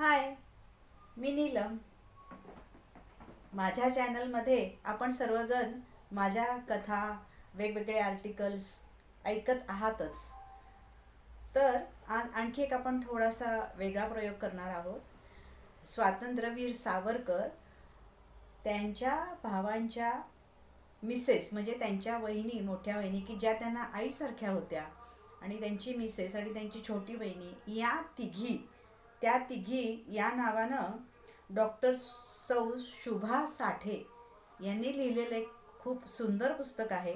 हाय मी नीलम. माझ्या चॅनलमध्ये आपण सर्वजण माझ्या कथा वेगवेगळे आर्टिकल्स ऐकत आहातच. तर आज आणखी एक आपण थोडासा वेगळा प्रयोग करणार आहोत. स्वातंत्र्यवीर सावरकर त्यांच्या भावांच्या मिसेस म्हणजे त्यांच्या वहिनी मोठ्या वहिनी की ज्या त्यांना आईसारख्या होत्या. आणि त्यांची मिसेस आणि त्यांची छोटी वहिनी या तिघी त्या तिघी या नावानं डॉक्टर सौ शुभा साठे यांनी लिहिलेलं एक खूप सुंदर पुस्तक आहे.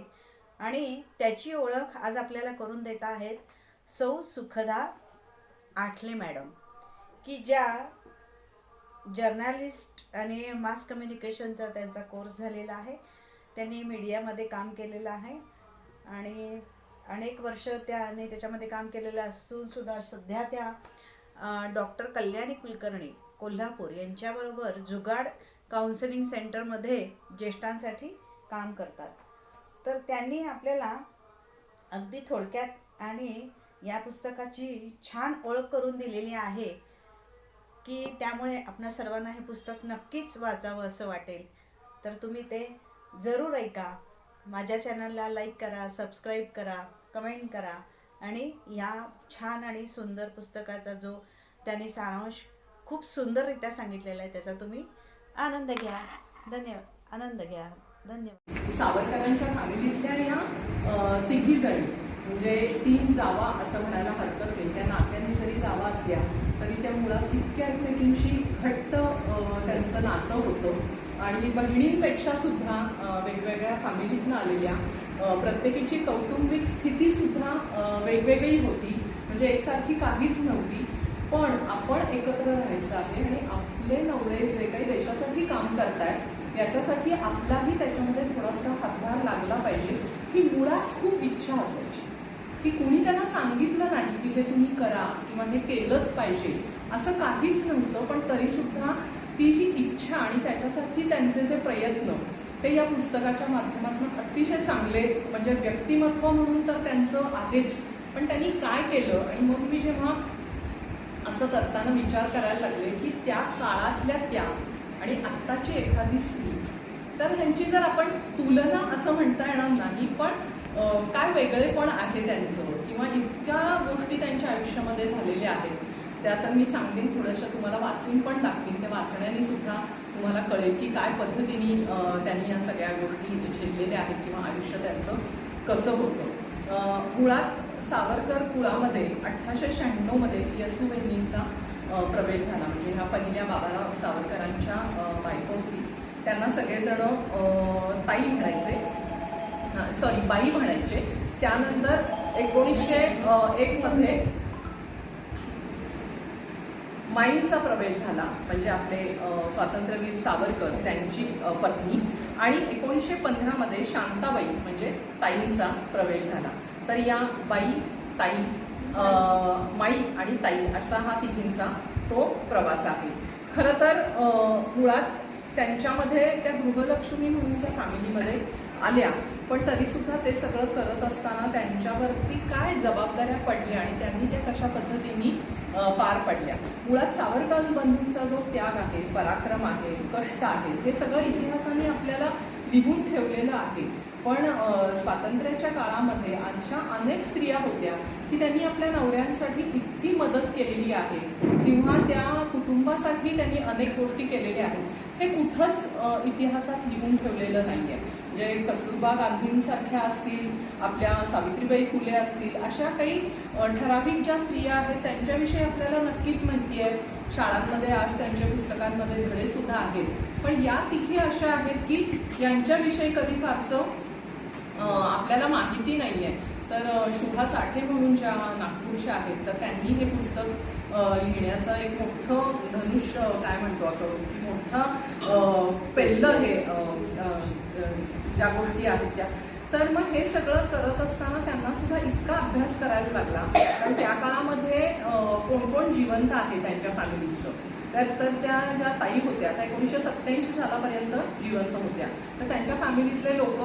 आणि त्याची ओळख आज आपल्याला करून देत आहेत सौ सुखदा आठले मॅडम की ज्या जर्नालिस्ट आणि मास कम्युनिकेशनचा त्यांचा कोर्स झालेला आहे. त्यांनी मीडियामध्ये काम केलेलं आहे आणि अनेक वर्ष त्याने त्याच्यामध्ये काम केलेलं असून सुद्धा सध्या त्या डॉक्टर कल्याणी कुलकर्णी कोल्हापूर यांच्याबरोबर जुगाड काउन्सिलिंग सेंटरमध्ये ज्येष्ठांसाठी काम करतात. तर त्यांनी आपल्याला अगदी थोडक्यात आणि या पुस्तकाची छान ओळख करून दिलेली आहे की त्यामुळे आपणा सर्वांना हे पुस्तक नक्कीच वाचावं असं वाटेल. तर तुम्ही ते जरूर ऐका. माझ्या चॅनलला लाईक करा सबस्क्राईब करा कमेंट करा. आणि या छान आणि सुंदर पुस्तकाचा जो त्यांनी सारांश खूप सुंदररित्या सांगितलेला आहे त्याचा तुम्ही आनंद घ्या. धन्यवाद आनंद घ्या. धन्यवाद सावरकरांच्या फॅमिलीतल्या या तिघी जणी म्हणजे तीन जावा असं म्हणायला हरकत नाही. त्या नात्यांनी जरी जावा असल्या तरी त्या मुळात तितक्या एकमेकींशी घट्ट त्यांचं नातं होतं. आणि बहिणींपेक्षा सुद्धा वेगवेगळ्या फॅमिलीतनं आलेल्या प्रत्येकीची कौटुंबिक स्थिती सुद्धा वेगवेगळी होती. म्हणजे एकसारखी काहीच नव्हती. पण आपण एकत्र राहायचं आहे आणि आपले नवरे जे काही देशासाठी काम करतायत याच्यासाठी आपलाही त्याच्यामध्ये थोडासा हातभार लागला पाहिजे. ही मुळात खूप इच्छा असायची. की कुणी त्यांना सांगितलं नाही की हे तुम्ही करा किंवा हे केलंच पाहिजे असं काहीच नव्हतं. पण तरीसुद्धा ती जी इच्छा आणि त्याच्यासाठी त्यांचे जे प्रयत्न ते या पुस्तकाच्या माध्यमातून अतिशय चांगले म्हणजे व्यक्तिमत्व म्हणून तर त्यांचं आहेच. पण त्यांनी काय केलं? आणि मग मी जेव्हा असं करताना विचार करायला लागले की त्या काळातल्या त्या आणि आत्ताची एखादी स्त्री तर ह्यांची जर आपण तुलना असं म्हणता येणार नाही पण काय वेगळेपण आहे त्यांचं? किंवा इतक्या गोष्टी त्यांच्या आयुष्यामध्ये झालेल्या आहेत. त्या तर मी सांगेन थोड्याशा तुम्हाला वाचून पण दाखवीन. त्या वाचण्याने सुद्धा तुम्हाला कळेल की काय पद्धतीने त्यांनी या सगळ्या गोष्टी झेललेल्या आहेत किंवा आयुष्य त्यांचं कसं होतं. मुळात सावरकर कुळामध्ये अठराशे शहाण्णवमध्ये यसू बहिणींचा प्रवेश झाला. म्हणजे ह्या पहिल्या बाबा सावरकरांच्या बायको होती. त्यांना सगळेजण ताई म्हणायचे. सॉरी बाई म्हणायचे. त्यानंतर एकोणीसशे एकमध्ये माईंचा प्रवेश झाला म्हणजे आपले स्वातंत्र्यवीर सावरकर त्यांची पत्नी आणि एकोणीसशे पंधरामध्ये शांताबाई म्हणजे ताईंचा प्रवेश झाला. तर या बाई ताई माई आणि ताई असा हा तिघींचा तो प्रवास आहे. खरं तर मुळात त्यांच्यामध्ये त्या गृहलक्ष्मी म्हणून त्या फॅमिलीमध्ये आल्या. पण तरीसुद्धा ते सगळं करत असताना त्यांच्यावरती काय जबाबदाऱ्या पडल्या आणि त्यांनी त्या कशा पद्धतीने पार पडल्या? मुळात सावरकर बंधूंचा जो त्याग आहे पराक्रम आहे कष्ट आहे हे सगळं इतिहासाने आपल्याला लिहून ठेवलेलं आहे. पण स्वातंत्र्याच्या काळामध्ये अशा अनेक स्त्रिया होत्या की त्यांनी आपल्या नवऱ्यांसाठी इतकी मदत केलेली आहे. किंवा त्या कुटुंबासाठी त्यांनी अनेक गोष्टी केलेल्या आहेत. हे कुठंच इतिहासात लिहून ठेवलेलं नाही आहे म्हणजे कस्तुरबा गांधींसारख्या असतील आपल्या सावित्रीबाई फुले असतील अशा काही ठराविक ज्या स्त्रिया आहेत त्यांच्याविषयी आपल्याला नक्कीच माहिती आहे. शाळांमध्ये आज त्यांच्या पुस्तकांमध्ये धडेसुद्धा आहेत. पण या तिथी अशा आहेत की यांच्याविषयी कधी फारसं आपल्याला माहिती नाही आहे तर शुभा साठे म्हणून ज्या नागपूरच्या आहेत तर त्यांनी हे पुस्तक लिहिण्याचं एक मोठं धनुष्य काय म्हणतो आपण की मोठा पेल्ल पेल्लं हे ज्या गोष्टी आहेत त्या. तर मग हे सगळं करत असताना त्यांना सुद्धा इतका अभ्यास करायला लागला. कारण त्या काळामध्ये कोण कोण जिवंत आहे त्यांच्या फॅमिलीचं? तर तर त्या ज्या ताई होत्या त्या एकोणीसशे सत्त्याऐंशी सालापर्यंत जिवंत होत्या. तर त्यांच्या फॅमिलीतले लोक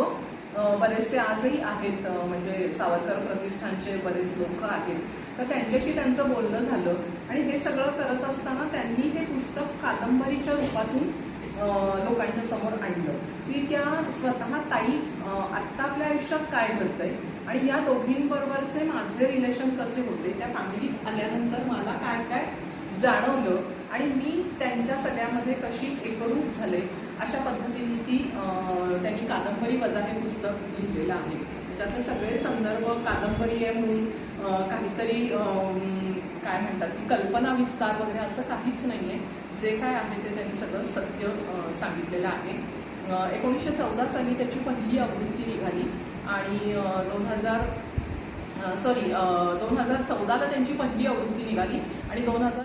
बरेचसे आजही आहेत म्हणजे सावरकर प्रतिष्ठानचे बरेच लोक आहेत. तर त्यांच्याशी त्यांचं बोलणं झालं आणि हे सगळं करत असताना त्यांनी हे पुस्तक कादंबरीच्या रूपातून लोकांच्या समोर आणलं. की त्या स्वतः ताई आत्ता आपल्या आयुष्यात काय घडतंय आणि या दोघींबरोबरचे माझे रिलेशन कसे होते त्या फॅमिलीत आल्यानंतर मला काय काय जाणवलं आणि मी त्यांच्या सगळ्यामध्ये कशी एकरूप झाले अशा पद्धतीने ती त्यांनी कादंबरी वजा हे पुस्तक लिहिलेलं आहे. त्याच्यातले सगळे संदर्भ कादंबरी आहे म्हणून काहीतरी काय म्हणतात की कल्पना विस्तार वगैरे असं काहीच नाही आहे जे काय आहे ते त्यांनी सगळं सत्य सांगितलेलं आहे. एकोणीसशे चौदा साली त्याची पहिली आवृत्ती निघाली आणि दोन हजार सॉरी दोन हजार चौदाला त्यांची पहिली आवृत्ती निघाली आणि दोन हजार